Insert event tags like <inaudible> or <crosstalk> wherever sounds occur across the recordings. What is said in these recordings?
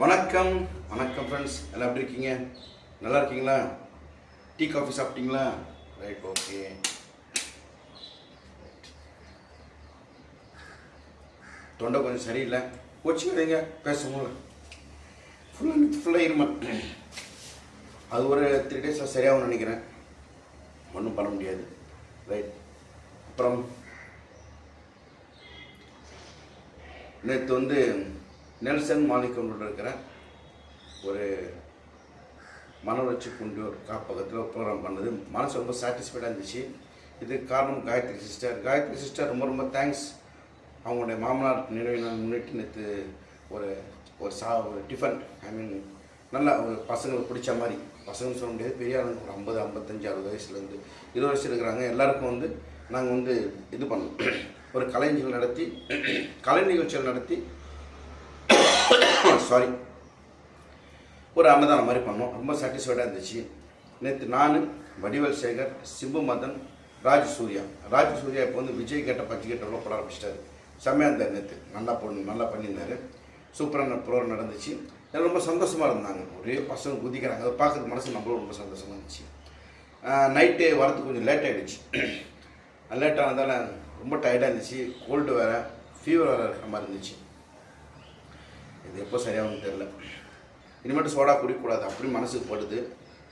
வணக்கம். வணக்கம் ஃப்ரெண்ட்ஸ் எல்லாம் எப்படி இருக்கீங்க? நல்லா இருக்கீங்களா? டீ காஃபி சாப்பிட்டீங்களா? ரைட் ஓகே தொண்டை கொஞ்சம் சரியில்லை. வச்சுக்கிறீங்க பேசும்போது ஃபுல்லாக ஃபுல்லாக இருமல் அது ஒரு த்ரீ டேஸில் சரியாகும்னு நினைக்கிறேன். ஒன்றும் பண்ண முடியாது. ரைட் அப்புறம் நேற்று வந்து நெல்சன் மாணிக்கொண்டு இருக்கிற ஒரு மனவளர்ச்சி ஒரு காப்பகத்தில் ப்ரோக்ராம் பண்ணது. மனசு ரொம்ப சாட்டிஸ்ஃபைடாக இருந்துச்சு. இதுக்கு காரணம் காயத்ரி சிஸ்டர் காயத்ரி சிஸ்டர் ரொம்ப ரொம்ப தேங்க்ஸ் அவங்களுடைய மாமனார் நினைவு நாள் முன்னிட்டு நேற்று ஒரு ஒரு சா ஒரு டிஃபன் ஐ மீன் நல்லா ஒரு பசங்களுக்கு பிடிச்ச மாதிரி. பசங்க சொல்ல முடியாது பெரிய ஆளுங்க ஒரு ஐம்பது ஐம்பத்தஞ்சு அறுபது வயசுலேருந்து இருபது வயசு இருக்கிறாங்க. எல்லாருக்கும் வந்து நாங்கள் வந்து இது பண்ணோம். ஒரு கலை நிகழ்ச்சி நடத்தி கலை நிகழ்ச்சிகள் நடத்தி சாரி ஒரு அன்னதானம் மாதிரி பண்ணோம். ரொம்ப சாட்டிஸ்ஃபைடாக இருந்துச்சு. நேற்று நான் வடிவல் சேகர் சிம்பு மதன் ராஜ் சூர்யா. ராஜ் சூர்யா இப்போ வந்து விஜய் கேட்ட பச்சை கேட்டவங்க போட ஆரம்பிச்சிட்டாரு? செம்மையாக இருந்தார் நேற்று நல்லா பொண்ணு நல்லா பண்ணியிருந்தாரு. சூப்பரான ப்ரோக்ராம் நடந்துச்சு. எல்லாம் ரொம்ப சந்தோஷமாக இருந்தாங்க. ஒரே பசங்க குதிக்கிறாங்க. அதை பார்க்குறது மனசு நம்மளும் ரொம்ப சந்தோஷமாக இருந்துச்சு. நைட்டு வரத்துக்கு கொஞ்சம் லேட் ஆகிடுச்சு லேட் ஆனதால் ரொம்ப டயர்டாக இருந்துச்சு. கோல்டு வேறு ஃபீவர் வேறு இருக்கிற மாதிரி இருந்துச்சு. இது எப்போ சரியாகும்னு தெரில. இனிமேட்டு சோடா குடிக்கக்கூடாது அப்படி மனசுக்கு படுது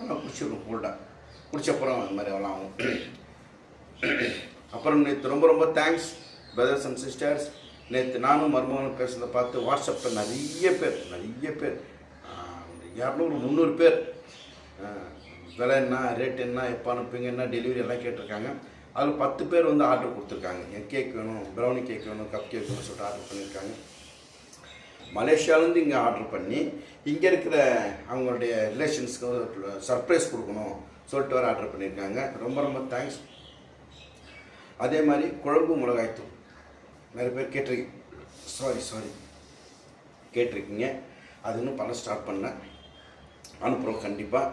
ஆனால் குடிச்சிடணும் கூல்டாக குடிச்சப்புறம் அது மாதிரி எல்லாம் ஆகும். அப்புறம் நேற்று ரொம்ப ரொம்ப தேங்க்ஸ் பிரதர்ஸ் அண்ட் சிஸ்டர்ஸ் நேற்று நானும் மருமகனும் பேசுகிறத பார்த்து வாட்ஸ்அப்பில் நிறைய பேர் நிறைய பேர். இரநூறு முந்நூறு பேர். விலை என்ன ரேட் என்ன எப்போ அனுப்புங்க என்ன டெலிவரி எல்லாம் கேட்டிருக்காங்க. அதில் பத்து பேர் வந்து ஆர்டர் கொடுத்துருக்காங்க. என் கேக் வேணும் ப்ரௌனி கேக் வேணும் கப் கேக் வேணும்னு சொல்லிட்டு ஆர்டர் பண்ணியிருக்காங்க. மலேசியாவிலேருந்து இங்கே ஆர்டர் பண்ணி இங்கே இருக்கிற அவங்களுடைய ரிலேஷன்ஸ்க்கு சர்ப்ரைஸ் கொடுக்கணும் சொல்லிட்டு வர ஆர்டர் பண்ணியிருக்காங்க. ரொம்ப ரொம்ப தேங்க்ஸ் அதே மாதிரி குழம்பு மிளகாய்த்தூள். நிறைய பேர் கேட்டிருக்கீங்க. சாரி சாரி கேட்டிருக்கீங்க. அது இன்னும் பண்ண ஸ்டார்ட் பண்ணேன் அனுப்புகிறோம் கண்டிப்பாக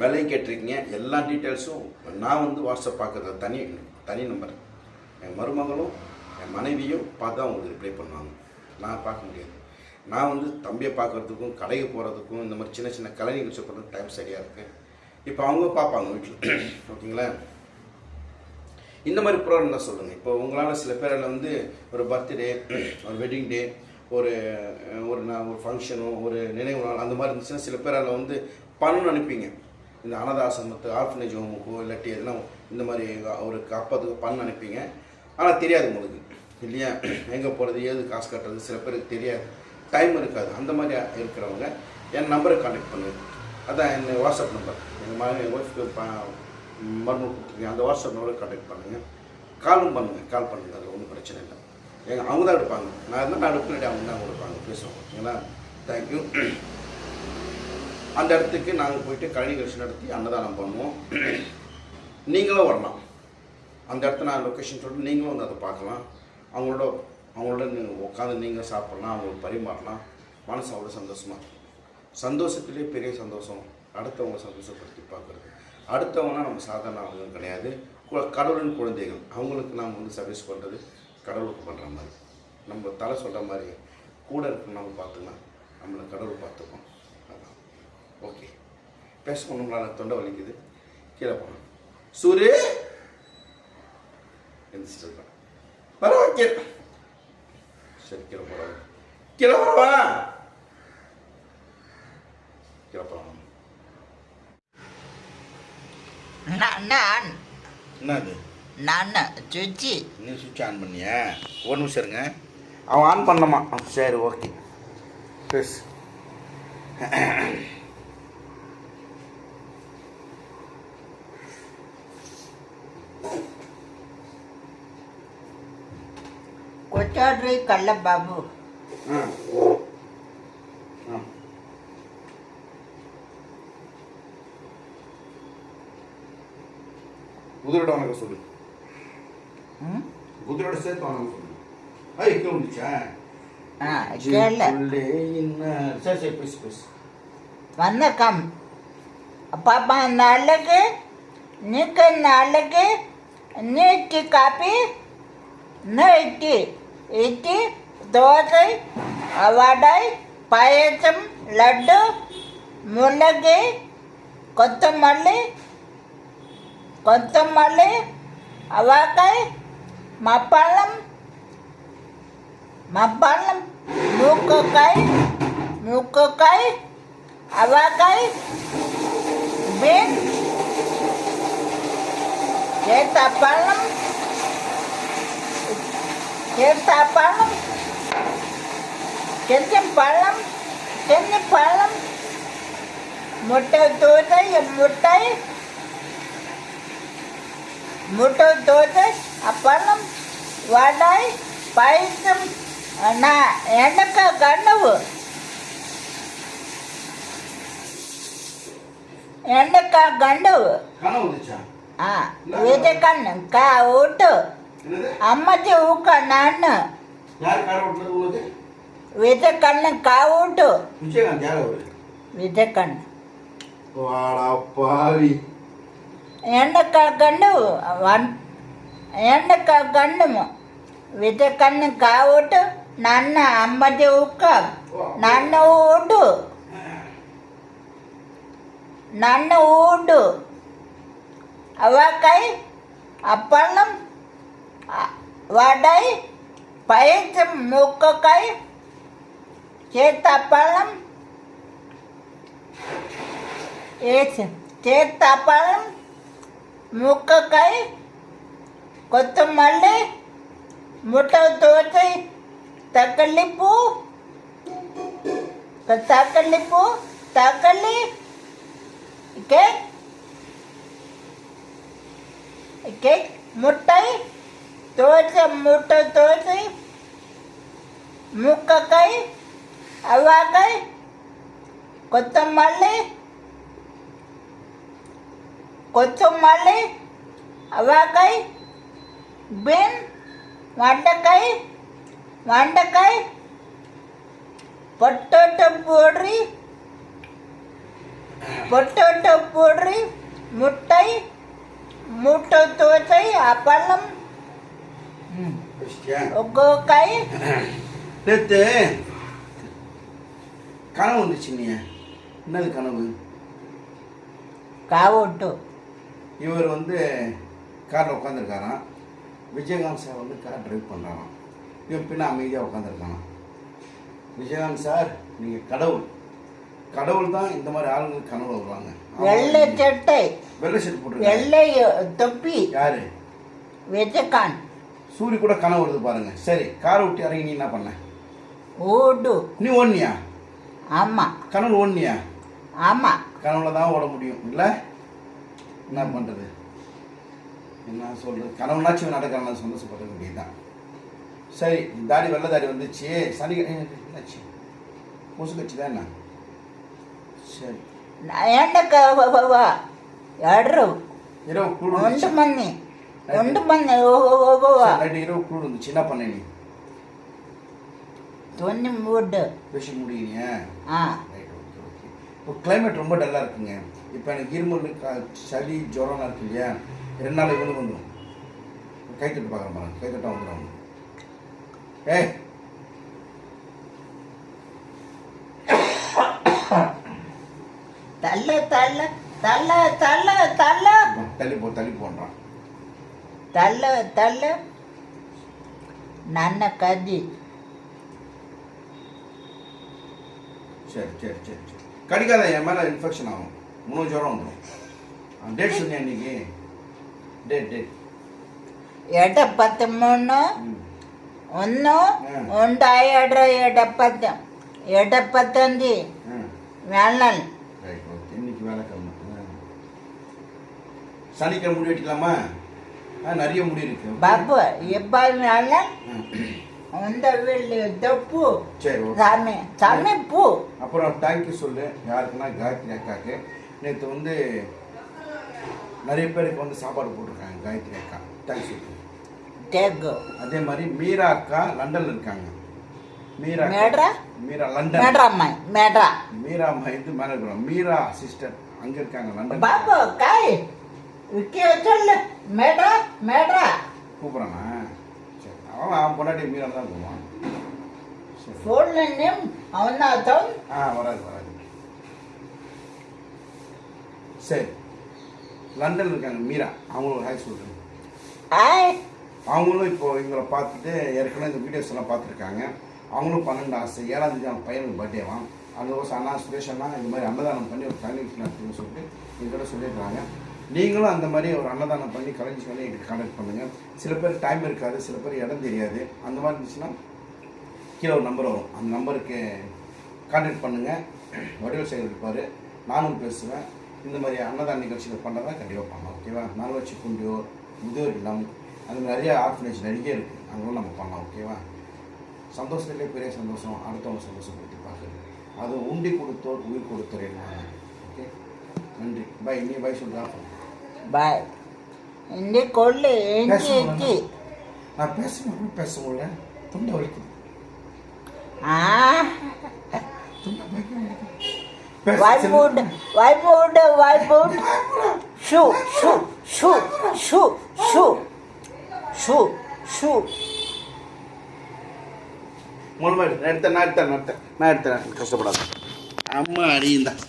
விலையும் கேட்டிருக்கீங்க. எல்லா டீட்டெயில்ஸும் நான் வந்து வாட்ஸ்அப் பார்க்குறது தனி தனி நம்பர் என் மருமகளும் என் மனைவியும் பார்த்து தான் உங்களுக்கு ரிப்ளை பண்ணுவாங்க. நான் பார்க்க முடியாது. நான் வந்து தம்பியை பார்க்குறதுக்கும் கடைக்கு போகிறதுக்கும் இந்த மாதிரி சின்ன சின்ன கலை நிகழ்ச்சி போகிறதுக்கு டைம் சரியாக இருக்குது இப்போ அவங்க பார்ப்பாங்க வீட்டில் ஓகேங்களா <clears throat> இந்த மாதிரி ப்ரோக்ராம் தான் சொல்லுங்கள் இப்போ உங்களால் சில பேரில் வந்து ஒரு பர்த்டே <clears throat> ஒரு வெட்டிங் டே ஒரு ஒரு நான் ஒரு ஃபங்க்ஷனோ ஒரு நினைவு நாள் அந்த மாதிரி இருந்துச்சுன்னா சில பேரால் வந்து பணம் அனுப்பிங்க இந்த அனாதாசிரமத்து ஆர்ஃபனேஜ் ஹோமுக்கோ இல்லாட்டி எதுனா இந்த மாதிரி ஒரு கப்பத்துக்கு பணம் அனுப்பிங்க ஆனால் தெரியாது உங்களுக்கு. இல்லையா? எங்கே போகிறது ஏது காசு கட்டுறது சில பேருக்கு தெரியாது. டைம் இருக்காது. அந்த மாதிரி இருக்கிறவங்க என் நம்பரை கான்டாக்ட் பண்ணுங்க அதான் என் வாட்ஸ்அப் நம்பர் எங்கள் மகன் என் ஒய்ஃப்க்கு ப மருந்து கொடுத்துருக்கீங்க அந்த வாட்ஸ்அப் நம்பரை கான்டாக்ட் பண்ணுங்கள் காலும் பண்ணுங்கள் கால் பண்ணுங்கள் அது ஒன்றும் பிரச்சனை இல்லை. எங்கள் அவங்க தான் எடுப்பாங்க. நான் இருந்தால் நான் எடுப்பினாடி அவங்க தான் கொடுப்பாங்க. பேசுவோம் ஓகேங்களா தேங்க்யூ அந்த இடத்துக்கு நாங்கள் போயிட்டு கலை நிகழ்ச்சி நடத்தி அன்னதானம் பண்ணுவோம். நீங்களும் வரலாம். அந்த இடத்த நான் லொக்கேஷன் சொல்லிட்டு நீங்களும் வந்து அதை பார்க்கலாம். அவங்களோட அவங்களோட நீங்கள் உட்காந்து நீங்கள் சாப்பிட்லாம் அவங்களுக்கு பரிமாறலாம். மனசு அவ்வளோ சந்தோஷமாக இருக்கும் சந்தோஷத்துலேயே பெரிய சந்தோஷம். அடுத்தவங்க சந்தோஷப்படுத்தி பார்க்குறது. அடுத்தவங்கன்னா நம்ம சாதாரண ஆளுங்க கிடையாது. கு- கடவுளின் குழந்தைகள். அவங்களுக்கு நாம் வந்து சர்வீஸ் பண்ணுறது கடவுளுக்கு பண்ணுற மாதிரி. நம்ம தலை சொல்கிற மாதிரி கூட இருக்க நம்ம பார்த்துக்கலாம். நம்மளை கடவுள் பார்த்துப்போம் அதான். ஓகே பேச ஒன்றுங்களால தொண்டை வலிக்குது. கீழே போகலாம் சூரிய! எந்திரிச்சிட்டு கீழே சரி கீழே போகிறவா கீழே நான் என்னது? நான் சுச்சி நீ சுவிட்ச் ஆன் பண்ணியா? ஒரு நிமிஷம் இருங்க அவன் ஆன் பண்ணமா சரி ஓகே பேசு கொச்சாட்ரி கள்ள பாபு ஆ. ஆ குதிரோட வணக்கம் சொல்லு? குதிரோட சேர்த்து வணக்கம் சொல்லு. ஐ உள்ளே என்ன சரி சரி பேசு பேசு. வணக்கம். பாப்பா நாளைக்கு நீக்கு நாளைக்கு நீட்டி காப்பி நைட்டி இட்லி தோசை வடை பாயசம் லட்டு முள்ளங்கி கொத்தமல்லி கொத்தமல்லி அவக்காய் மப்பாளம் மப்பாளம் மூக்குக்காய் மூக்குக்காய் அவக்காய் பீன் ஏத்தப்பழம் ఎంత పళ్ళం కొంచెం పళ్ళం ఎన్ని పళ్ళం ముట్టలు తోతాయి ముట్టాయి ముట్టలు తోతాయి ఆ పళ్ళం వాడాయి పైతం నా ఎండక గండవు ఎండక గండవు వెతకన్ను కా ఓటు ಅಮ್ಮಜ್ಜಿ ಹೂ ಕಣ್ಣ ಅಣ್ಣ ವಿಜಯಕಣ್ಣ ಕಾವುಂಟು ವಿಜಯಕಣ್ಣ ಹೆಣ್ಣು ಕಳ್ಕೊಂಡು ಒನ್ ಹೆಣ್ಣು ಕಳ್ಕೊಂಡು ವಿಜಯಕಣ್ಣ ಕಾವುಟು ನನ್ನ ಅಮ್ಮಜ್ಜಿ ಉಕ್ಕ ನನ್ನ ಉಂಡು ನನ್ನ ಉಂಡು அவ கை அப்பளம் గండము విత కన్ను కావట్టు నన్న అమ్మది ఉక్క నన్న ఊడు నన్న ఊడు అవాకాయ అప్పళ్ళం వడై పైసం ముక్కకాయ చేత అప్పళ్ళం వేసి చేత అప్పళ్ళం ముక్కకాయ కొత్తమల్లి ముట్ట తోటి తక్కలిప్పు తక్కలిప్పు తక్కలి కేక్ కేక్ ముట్టై தோசை முட்டை தோசை முக்கக்காய் அவ்வாக்காய் கொத்தமல்லி கொத்தமல்லி அவ்வாக்காய் பீன் வண்டக்காய் வண்டக்காய் பொட்டோட்டோ போடுறி பொட்டோட்டோ போடுறி முட்டை முட்டை தோசை அப்பளம் கை? நேற்று கனவு வந்துச்சு நீ. என்னது கனவு? காவோட்டு இவர் வந்து காரில் உட்காந்துருக்காராம் விஜயகாந்த் சார் வந்து கார் ட்ரைவ் பண்ணுறாராம் இவன் பின்ன அமைதியாக உட்காந்துருக்காராம் விஜயகாந்த் சார் நீங்கள் கடவுள். கடவுள் தான் இந்த மாதிரி ஆளுங்களுக்கு கனவு வருவாங்க. வெள்ளை சட்டை. வெள்ளை சட்டை போட்டு வெள்ளை தொப்பி. யாரு? விஜயகாந்த். சூரிய கூட கனவு வருது பாருங்க. சரி காரை விட்டு இறங்கி நீ என்ன பண்ண? ஓடு. நீ ஓடனியா? ஆமாம் கனவுல ஓடனியா? ஆமாம் கனவுல தான் ஓட முடியும். இல்லை? என்ன பண்ணுறது என்ன சொல்கிறது கனவுனாச்சும் நடக்கிறான்னு சந்தோஷப்பட வேண்டியதுதான். சரி தாடி வெள்ளை தாடி வந்துச்சு. சனிக்கிழமை என்னாச்சு? கொசு கட்சி தான் என்ன? சரி. இரவு இரவு ஒன்று மணி வந்துச்சு. మంది ఒంటి మంది சரி, நைட்டு இரவு குளிர் இருந்துச்சு என்ன பண்ண நீ తొన్ని మూడు பேசி முடியுங்க ఆ, ரைட் ஓகே ஓகே இப்போ கிளைமேட் ரொம்ப டல்லாக இருக்குங்க இப்போ எனக்கு இருமல் க- சளி ஜுரம்லாம் இருக்கு இல்லையா ரெண்டு நாள் இவனுக்கு வந்துடும் கை தட்டு பார்க்குறேன் பாருங்க கை தட்டா வந்துடும் அவனுக்கு ஏய் తల్ల తల్ల తల్ల తల్ల తల్ల இப்போ தள்ளி போ தள்ளி போன்றான் தள்ள தள்ள. ನನ್ನ கதி. சரி சரி சரி சரி. கடிக்காத என் மேலே இன்ஃபெக்ஷன் ஆகும். மூணு ஜுரம் வந்துடும் டேட் சொன்னேன் இன்னைக்கு. டேட் டேட் எட பத்து மூணு. ஒன்று ஒன்று எட எட பத்து. எட பத்தஞ்சு வேளல் இன்னைக்கு வேலைக்கிழமை. சனிக்கிழமை முடி நிறைய முடி இருக்கு. பாபு எப்பனால அந்த வீடு சரி சாமி சாமி பூ. அப்புறம் தேங்க்யூ சொல்லு. யாருக்குன்னா காயத்ரி அக்காக்கு. நேற்று வந்து நிறைய பேருக்கு வந்து சாப்பாடு போட்டிருக்காங்க காயத்ரி அக்கா. தேங்க்ஸ் சொல்லு. தேங்க்யூ அதே மாதிரி மீரா அக்கா லண்டனில் இருக்காங்க. மீரா மேட்ரா? மீரா லண்டன். மேட்ரா அம்மா மேட்ரா. மீரா அம்மா இது மேலே மீரா சிஸ்டர் அங்கே இருக்காங்க லண்டன். பாபு காய். விற்க வச்சோம்ல மேட்ரா மேட்ரா. கூப்பிட்றானா சரி அவன் அவன் பொண்டாட்டி மீறான் தான் போவான் ஃபோன்ல நேம் அவன் தான் ஆ வராது வராது. சரி. லண்டன் இருக்காங்க மீரா. அவங்களும் ஹாய் சொல்கிறேன் அவங்களும் இப்போ இவங்களை பார்த்துட்டு ஏற்கனவே இந்த வீடியோஸ் எல்லாம் பார்த்துருக்காங்க. அவங்களும் பன்னெண்டு ஆசை. ஏழாம் தேதி அவன் பையனுக்கு பர்த்டேவான் அந்த வருஷம் அண்ணா சுரேஷ் அண்ணா இந்த மாதிரி அன்னதானம் பண்ணி ஒரு ஃபேமிலி நடத்துன்னு சொல்லிட்டு எங்கிட்ட சொல்லியிருக்காங்க. நீங்களும் அந்த மாதிரி ஒரு அன்னதானம் பண்ணி கலைஞர் சொல்லி எங்களுக்கு கான்டாக்ட் பண்ணுங்கள் சில பேர் டைம் இருக்காது சில பேர் இடம் தெரியாது. அந்த மாதிரி இருந்துச்சுன்னா கீழே ஒரு நம்பர் வரும். அந்த நம்பருக்கு கான்டாக்ட் பண்ணுங்கள் வடிவல் செயல் இருப்பார். நானும் பேசுவேன். இந்த மாதிரி அன்னதான நிகழ்ச்சிகள் பண்ணுறதா கண்டிப்பாக பண்ணலாம் ஓகேவா நலவச்சி குண்டியோர் முதியோர் இல்லம். அது நிறைய ஆர்ஃபனேஜ் நிறைய இருக்குது அங்கெல்லாம் நம்ம பண்ணலாம் ஓகேவா சந்தோஷத்துலேயே பெரிய சந்தோஷம். அடுத்தவங்க சந்தோஷப்படுத்தி பார்க்குறது. அது உண்டி கொடுத்தோர் உயிர் கொடுத்தோர் என்ன ஓகே நன்றி. பை நீ பாய் சொல்கிறா பாய் இந்த கொள்ளு எஞ்சி எஞ்சி நான் பேசும்போது பேச முடியல துண்டை வலிக்குது ஆ வாய்ப்பு உண்டு வாய்ப்பு உண்டு வாய்ப்பு உண்டு shoe shoe shoe shoe shoe shoe shoe மூலமாக எடுத்தேன் நான் எடுத்தேன் நான் எடுத்தேன் நான் எடுத்தேன் கஷ்டப்படாது அம்மா அடியுந்தான்